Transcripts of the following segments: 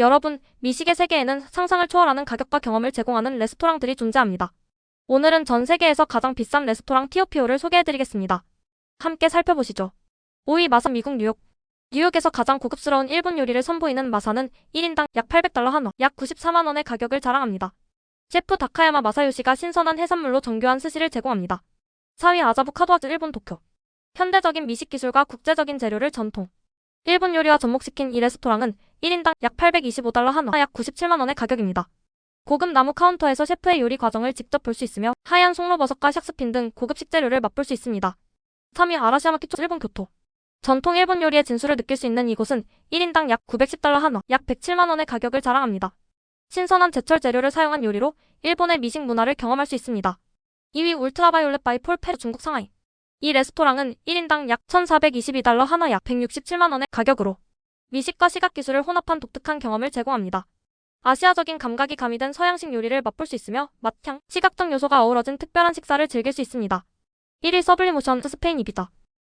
여러분, 미식의 세계에는 상상을 초월하는 가격과 경험을 제공하는 레스토랑들이 존재합니다. 오늘은 전 세계에서 가장 비싼 레스토랑 티오피오를 소개해드리겠습니다. 함께 살펴보시죠. 5위 마사 미국 뉴욕. 뉴욕에서 가장 고급스러운 일본 요리를 선보이는 마사는 1인당 약 800달러 한화, 약 94만 원의 가격을 자랑합니다. 셰프 다카야마 마사요시가 신선한 해산물로 정교한 스시를 제공합니다. 4위 아자부 카도아즈 일본 도쿄. 현대적인 미식 기술과 국제적인 재료를 전통. 일본 요리와 접목시킨 이 레스토랑은 1인당 약 825달러 한화, 약 97만 원의 가격입니다. 고급 나무 카운터에서 셰프의 요리 과정을 직접 볼 수 있으며 하얀 송로버섯과 샥스핀 등 고급 식재료를 맛볼 수 있습니다. 3위 아라시야마 키초 일본 교토. 전통 일본 요리의 진수를 느낄 수 있는 이곳은 1인당 약 910달러 한화, 약 107만 원의 가격을 자랑합니다. 신선한 제철 재료를 사용한 요리로 일본의 미식 문화를 경험할 수 있습니다. 2위 울트라바이올렛 바이 폴페르 중국 상하이. 이 레스토랑은 1인당 약 1,422달러 한화 약 167만 원의 가격으로 미식과 시각 기술을 혼합한 독특한 경험을 제공합니다. 아시아적인 감각이 가미된 서양식 요리를 맛볼 수 있으며 맛향, 시각적 요소가 어우러진 특별한 식사를 즐길 수 있습니다. 1위 서블리모션 스페인 이비자.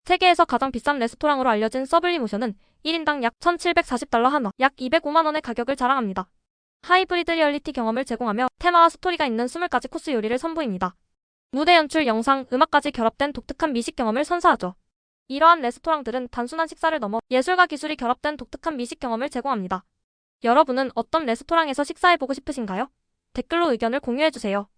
세계에서 가장 비싼 레스토랑으로 알려진 서블리모션은 1인당 약 1,740달러 한화, 약 205만 원의 가격을 자랑합니다. 하이브리드 리얼리티 경험을 제공하며 테마와 스토리가 있는 20가지 코스 요리를 선보입니다. 무대 연출, 영상, 음악까지 결합된 독특한 미식 경험을 선사하죠. 이러한 레스토랑들은 단순한 식사를 넘어 예술과 기술이 결합된 독특한 미식 경험을 제공합니다. 여러분은 어떤 레스토랑에서 식사해보고 싶으신가요? 댓글로 의견을 공유해주세요.